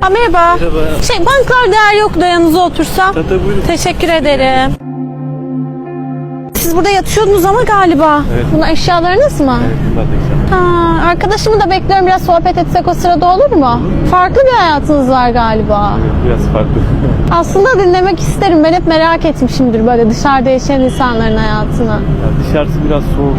Ha, merhaba. Merhaba. Şey banklar değer yok da yanınıza otursam. Tabii buyurun. Teşekkür ederim. Siz burada yatıyordunuz ama galiba. Evet. Bunlar eşyalarınız mı? Evet bunlar da. Ha, arkadaşımı da bekliyorum biraz sohbet etsek o sırada olur mu? Farklı bir hayatınız var galiba. Evet, biraz farklı. Aslında dinlemek isterim. Ben hep merak etmişimdir böyle dışarıda yaşayan insanların hayatını. Ya dışarısı biraz soğuk,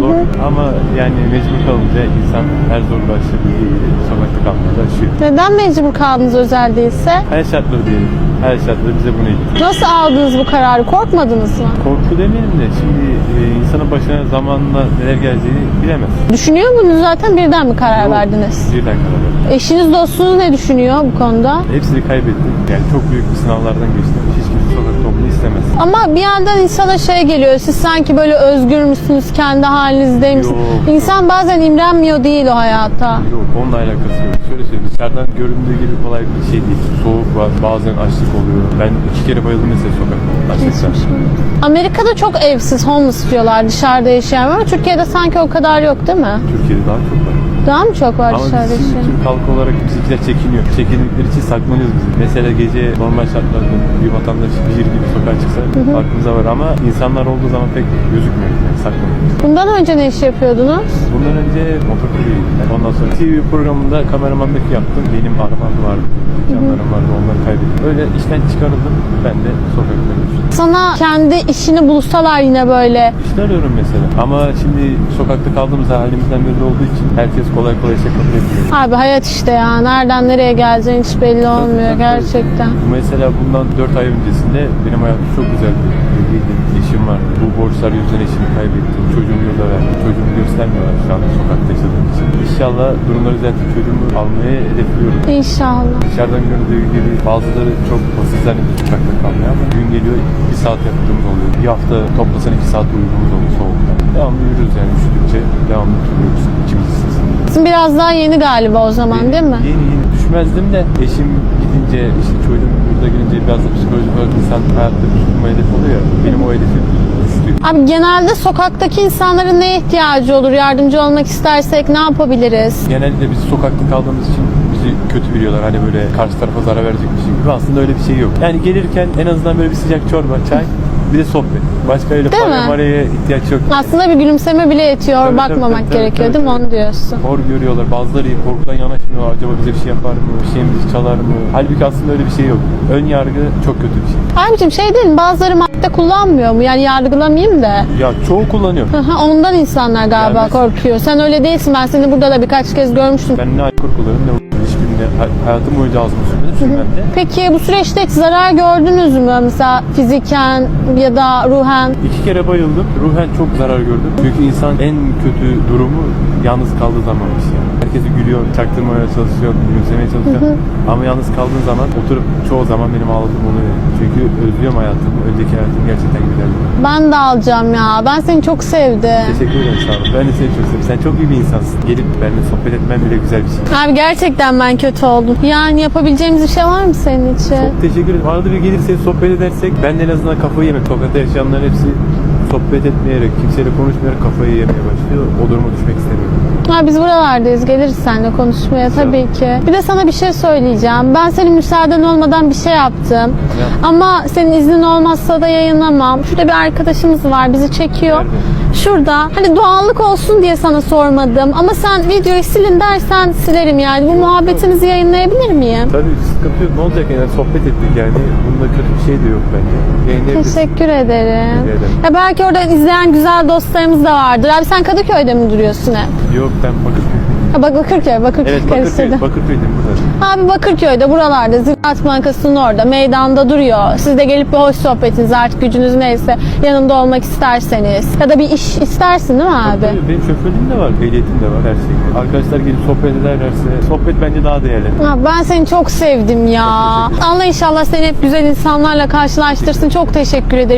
zor ama yani mecbur kalınca insan her zorluğu aşabildiği sokakta kalmayı da aşıyor. Neden mecbur kaldınız özel değilse? Her şartları diyelim. Her şartları bize bunu itti. Nasıl aldınız bu kararı? Korkmadınız mı? Korku demeyelim de şimdi e, insanın başına zamanla neler geleceğini bilemez. Düşünüyor muydunuz zaten birden mi karar verdiniz? Birden karar verdim. Eşiniz dostunuz ne düşünüyor bu konuda? Hepsini kaybettim. Yani çok büyük bir sınavlardan geçtim. Hiç kimse sokakta olmayı istemez. Ama bir yandan insana şey geliyor. Siz sanki böyle özgür müsünüz? Kendi halinizdeymişsiniz. Yok. İnsan bazen imrenmiyor değil o hayata. Yok onunla alakası yok. Şöyle söyleyeyim dışarıdan göründüğü gibi kolay bir şey değil. Soğuk var bazen açlık oluyor. Ben iki kere bayıldım mesela sokakta. Açlıktan. Amerika'da çok evsiz, homeless diyorlar dışarıda yaşayan ama Türkiye'de sanki o kadar yok değil mi? Türkiye'de daha çok. Daha mı çok var Ama dışarıda biz şimdi? Türk halkı olarak bizimkiler çekiniyor. Çekindikleri için saklanıyoruz biz. Mesela gece normal şartlarda bir vatandaş bir gibi sokağa çıksa farkımıza var ama insanlar olduğu zaman pek gözükmüyor. Yani saklanıyor. Bundan önce ne iş yapıyordunuz? Bundan önce motor ben. Ondan sonra TV programında kameramanlık yaptım. Benim arabam vardı. Canlarım vardı onları kaybettim. Öyle işten çıkarıldım. Ben de sokakta. Sana kendi işini bulsalar yine böyle İşte arıyorum mesela. Ama şimdi sokakta kaldığımız halimizden belli olduğu için herkes kolay kolay etmiyor. Abi hayat işte ya. Nereden nereye geleceğin hiç belli olmuyor gerçekten. Mesela bundan 4 ay öncesinde benim hayatım çok güzeldi. Evliydim, eşim var. Bu borçlar yüzünden eşimi kaybettim. Çocuğumu yurda verdim. Çocuğumu göstermiyorlar şu anda sokakta yaşadığım için. İnşallah durumları düzeltip çocuğumu almayı hedefliyorum. İnşallah. Dışarıdan görüldüğü gibi bazıları çok basit zannediyor sokakta kalmaya ama gün geliyor bir saat yattığımız oluyor. Bir hafta toplasan iki saat uyuduğumuz oluyor soğukta. Devamlı Sizin biraz daha yeni galiba o zaman değil mi? Yeni yeni düşmezdim de eşim gidince işte çocuğum burada gelince biraz da psikolojik olarak insan hayatta bir tutma hedef oluyor. Benim o hedefim düştü. Abi genelde sokaktaki insanların neye ihtiyacı olur? Yardımcı olmak istersek ne yapabiliriz? Genelde biz sokakta kaldığımız için bizi kötü biliyorlar. Hani böyle karşı tarafa zarar verecek bir şey gibi. Aslında öyle bir şey yok. Yani gelirken en azından böyle bir sıcak çorba, çay, bir de sohbet. Başka öyle Değil paraya mi? maraya ihtiyaç yok. Aslında bir gülümseme bile yetiyor. Tabii, tabii, Bakmamak tabii, gerekiyor tabii, değil mi? tabii. Onu diyorsun. Hor görüyorlar. Bazıları korkudan yanaşmıyor. Acaba bize bir şey yapar mı? Bir şeyimizi çalar mı? Halbuki aslında öyle bir şey yok. Ön yargı çok kötü bir şey. Abicim şey değil mi? Bazıları madde kullanmıyor mu? Yani yargılamayayım da. Ya çoğu kullanıyor. Aha, Ondan insanlar galiba Yani- korkuyor. Sen öyle değilsin. Ben seni burada da birkaç kez görmüştüm. Ben ne alkol kullanırım ne hiçbirine hay- hayatım boyunca ağzımı de. Peki bu süreçte hiç zarar gördünüz mü? Mesela fiziken ya da ruhen? İki kere bayıldım. Ruhen çok zarar gördüm. Çünkü insan en kötü durumu yalnız kaldığı zamanmış yani. Herkesi gülüyor, çaktırmaya çalışıyor, gülümsemeye çalışıyor. Ama yalnız kaldığın zaman oturup çoğu zaman benim ağladığım oluyor. Çünkü özlüyorum hayatımı. Önceki hayatım gerçekten güzeldi. Ben de alacağım ya. Ben seni çok sevdim. Teşekkür ederim sağ olun. Ben de seni çok seviyorum. Sen çok iyi bir insansın. Gelip benimle sohbet etmen bile güzel bir şey. Abi gerçekten ben kötü oldum. Yani yapabileceğimiz bir şey var mı senin için? Çok teşekkür ederim. Arada bir gelirse sohbet edersek ben de en azından kafayı yemek. Sokakta yaşayanların hepsi sohbet etmeyerek, kimseyle konuşmayarak kafayı yemeye başlıyor. O duruma düşmek istemiyorum. Ha, biz buralardayız. Geliriz seninle konuşmaya tabii ki. Bir de sana bir şey söyleyeceğim. Ben senin müsaaden olmadan bir şey yaptım. Ama senin iznin olmazsa da yayınlamam. Şurada bir arkadaşımız var. Bizi çekiyor. Nerede? Şurada. Hani doğallık olsun diye sana sormadım. Ama sen videoyu silin dersen silerim yani. Bu muhabbetimizi yayınlayabilir miyim? Tabii sıkıntı yok. Ne olacak yani sohbet ettik yani. Bunda kötü bir şey de yok bence. Yayınlayabiliriz. Teşekkür ederim. Ederim. Ya belki oradan izleyen güzel dostlarımız da vardır. Abi sen Kadıköy'de mi duruyorsun hep? Yok ben Bakırköy. Ha, bak Bakırköy, Bakırköy Evet. Bakırköy. Bakırköy'deyim burada. Abi Bakırköy'de buralarda Ziraat Bankası'nın orada meydanda duruyor. Siz de gelip bir hoş sohbetiniz artık gücünüz neyse yanında olmak isterseniz. Ya da bir iş istersin değil mi abi? Tabii, benim şoförlüğüm de var, ehliyetim de var her şey. Arkadaşlar gelip sohbet ederlerse sohbet bence daha değerli. Ha, ben seni çok sevdim ya. Allah inşallah seni hep güzel insanlarla karşılaştırsın. Çok teşekkür ederim.